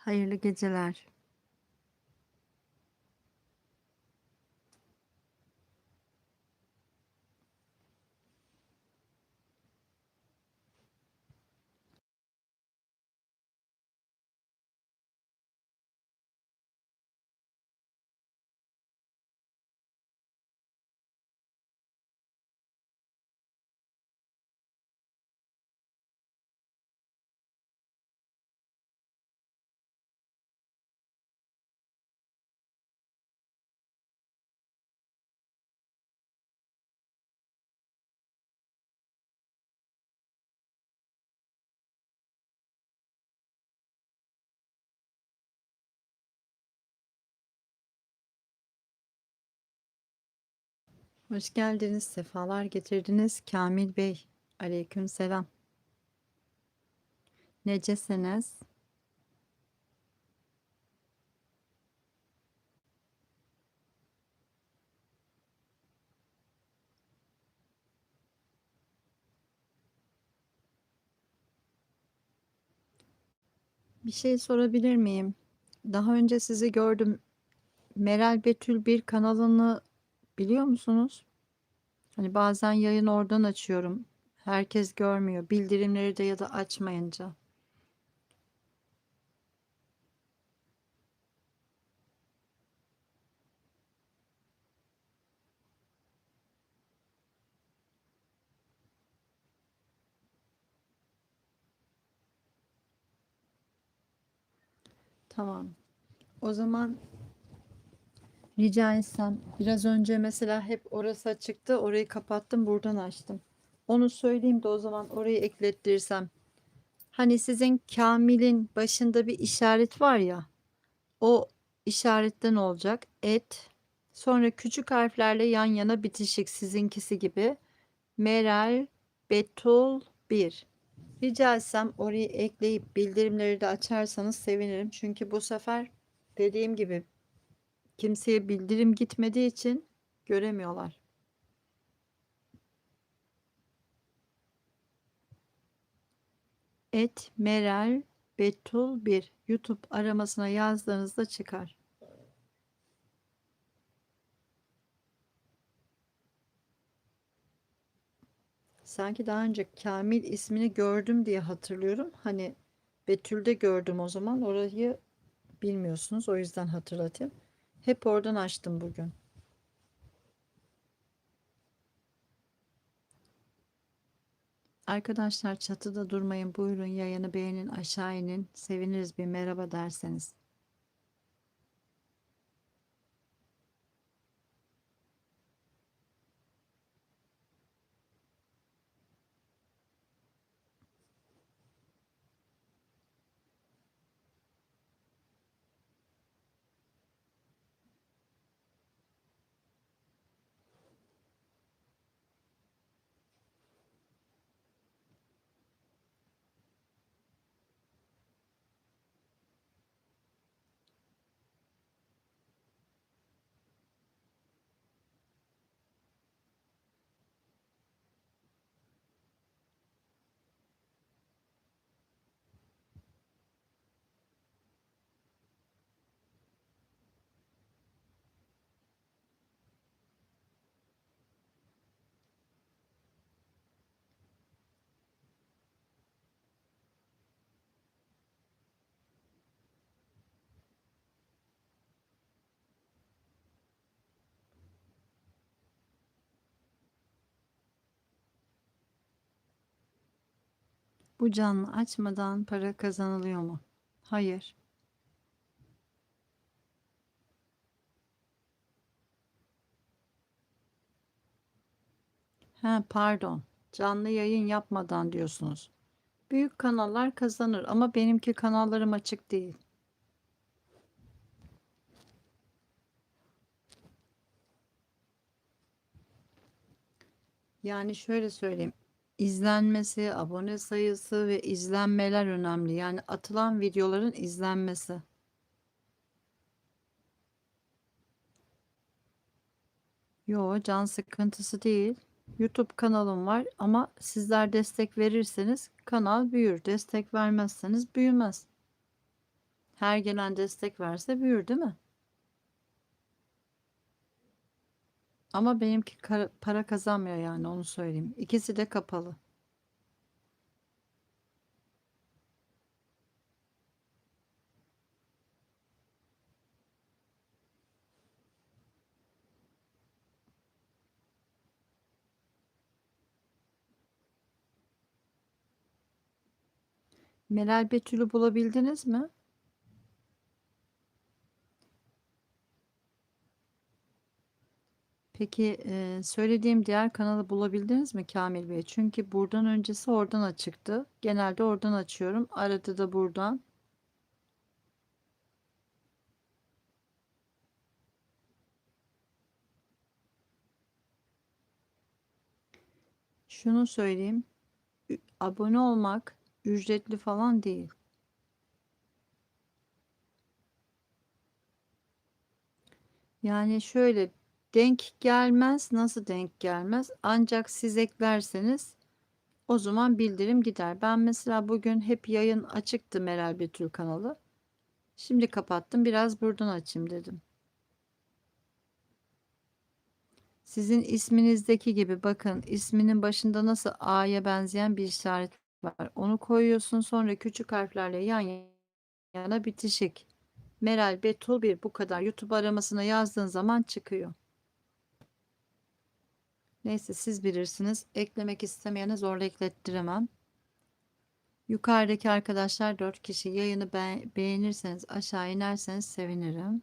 Hayırlı geceler. Hoş geldiniz, sefalar getirdiniz. Kamil Bey, aleyküm selam. Necesiniz? Bir şey sorabilir miyim? Daha önce sizi gördüm. Meral Betül bir kanalını biliyor musunuz? Hani bazen yayın oradan açıyorum. Herkes görmüyor. Bildirimleri de ya da açmayınca. Tamam. O zaman rica etsem biraz önce mesela hep orası açıktı. Orayı kapattım, buradan açtım. Onu söyleyeyim de o zaman orayı eklettirsem. Hani sizin Kamil'in başında bir işaret var ya. O işaretten olacak. Et. Sonra küçük harflerle yan yana bitişik sizinkisi gibi. Meral Betul 1. Rica etsem orayı ekleyip bildirimleri de açarsanız sevinirim. Çünkü bu sefer dediğim gibi kimseye bildirim gitmediği için göremiyorlar. Et Meral Betul 1 YouTube aramasına yazdığınızda çıkar. Sanki daha önce Kamil ismini gördüm diye hatırlıyorum. Hani Betül'de gördüm o zaman. Orayı bilmiyorsunuz. O yüzden hatırlatayım. Hep oradan açtım bugün. Arkadaşlar çatıda durmayın. Buyurun yayını beğenin aşağı inin. Seviniriz bir merhaba derseniz. Bu canlı açmadan para kazanılıyor mu? Hayır. Ha, pardon. Canlı yayın yapmadan diyorsunuz. Büyük kanallar kazanır ama benimki kanallarım açık değil. Yani şöyle söyleyeyim. İzlenmesi, abone sayısı ve izlenmeler önemli. Yani atılan videoların izlenmesi. Yo, can sıkıntısı değil. YouTube kanalım var ama sizler destek verirseniz kanal büyür. Destek vermezseniz büyümez. Her gelen destek verse büyür değil mi? Ama benimki para kazanmıyor yani onu söyleyeyim. İkisi de kapalı. Meral Betül'ü bulabildiniz mi? Peki söylediğim diğer kanalı bulabildiniz mi Kamil Bey? Çünkü buradan öncesi oradan açıktı. Genelde oradan açıyorum. Arada da buradan. Şunu söyleyeyim. Abone olmak ücretli falan değil. Yani şöyle denk gelmez. Nasıl denk gelmez? Ancak siz eklerseniz o zaman bildirim gider. Ben mesela bugün hep yayın açıktı Meral Betül kanalı. Şimdi kapattım. Biraz buradan açayım dedim. Sizin isminizdeki gibi bakın isminin başında nasıl A'ya benzeyen bir işaret var. Onu koyuyorsun sonra küçük harflerle yan yana bitişik. Meral Betül 1 bu kadar. YouTube aramasına yazdığın zaman çıkıyor. Neyse siz bilirsiniz. Eklemek istemeyene zorla eklettiremem. Yukarıdaki arkadaşlar 4 kişi yayını be beğenirseniz aşağı inerseniz sevinirim.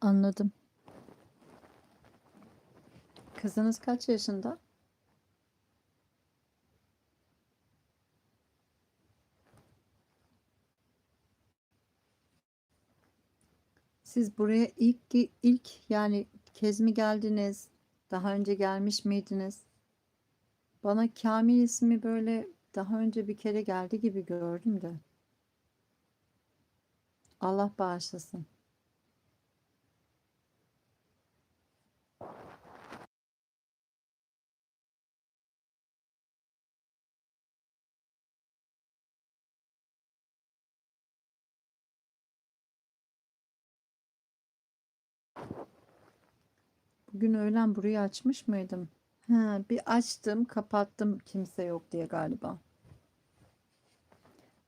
Anladım. Kızınız kaç yaşında? Siz buraya ilk ilk yani kez mi geldiniz? Daha önce gelmiş miydiniz? Bana Kamil ismi böyle daha önce bir kere geldi gibi gördüm de. Allah bağışlasın. Bugün öğlen burayı açmış mıydım? Ha, bir açtım, kapattım kimse yok diye galiba.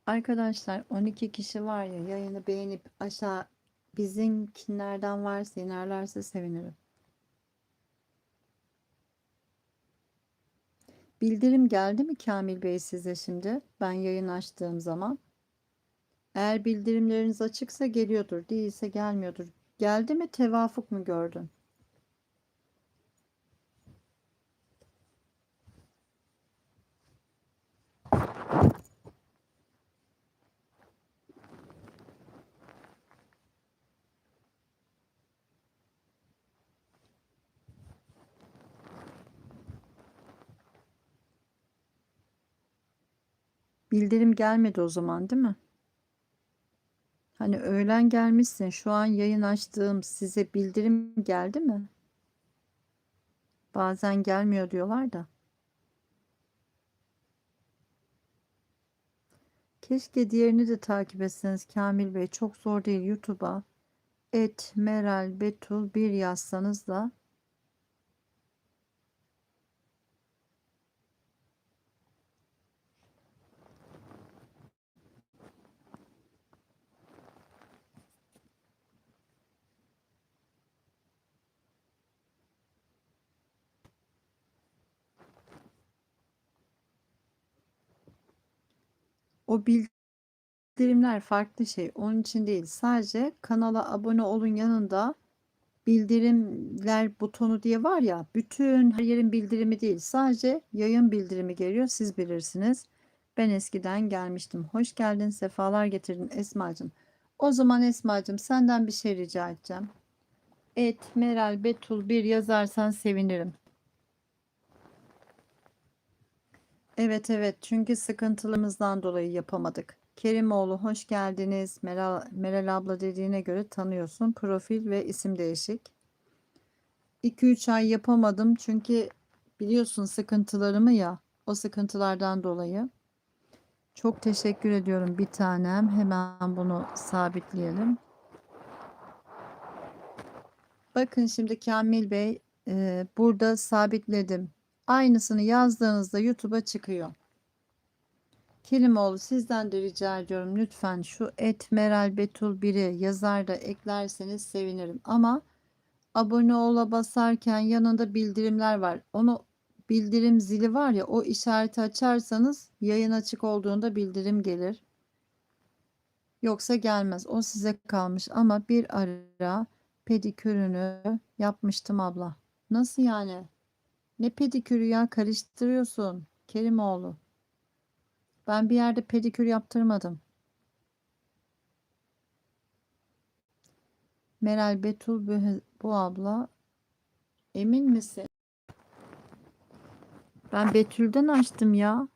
Arkadaşlar 12 kişi var ya yayını beğenip aşağı bizimkilerden varsa inerlerse sevinirim. Bildirim geldi mi Kamil Bey size şimdi? Ben yayın açtığım zaman. Eğer bildirimleriniz açıksa geliyordur, değilse gelmiyordur. Geldi mi tevafuk mu gördün? Bildirim gelmedi o zaman değil mi? Hani öğlen gelmişsin. Şu an yayın açtığım size bildirim geldi mi? Bazen gelmiyor diyorlar da. Keşke diğerini de takip etseniz Kamil Bey. Çok zor değil YouTube'a. Et Meral Betul bir yazsanız da o bildirimler farklı şey. Onun için değil. Sadece kanala abone olun yanında bildirimler butonu diye var ya bütün her yerin bildirimi değil. Sadece yayın bildirimi geliyor. Siz bilirsiniz. Ben eskiden gelmiştim. Hoş geldin sefalar getirdin Esma'cığım. O zaman Esma'cığım senden bir şey rica edeceğim. Et Meral Betul bir yazarsan sevinirim evet evet çünkü sıkıntılarımızdan dolayı yapamadık Kerimoğlu hoş geldiniz. Meral, Meral abla dediğine göre tanıyorsun. Profil ve isim değişik. 2-3 ay yapamadım çünkü biliyorsun sıkıntılarımı ya. O sıkıntılardan dolayı. Çok teşekkür ediyorum bir tanem. Hemen bunu sabitleyelim. Bakın şimdi Kamil Bey e, burada sabitledim. Aynısını yazdığınızda YouTube'a çıkıyor. Kerimoğlu sizden de rica ediyorum lütfen şu et Meral Betul 1'i yazar da eklerseniz sevinirim. Ama abone ola basarken yanında bildirimler var. Onu bildirim zili var ya o işareti açarsanız yayın açık olduğunda bildirim gelir. Yoksa gelmez. O size kalmış ama bir ara pedikürünü yapmıştım abla. Nasıl yani? Ne pedikürü ya karıştırıyorsun Kerimoğlu. Ben bir yerde pedikür yaptırmadım. Meral Betul bu, abla. Emin misin? Ben Betül'den açtım ya.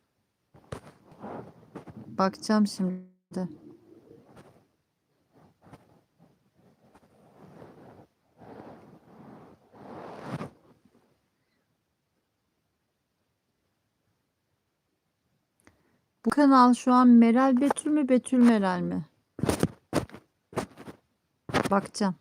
Bakacağım şimdi. Kanal şu an Meral Betül mü Betül Meral mi? Bakacağım.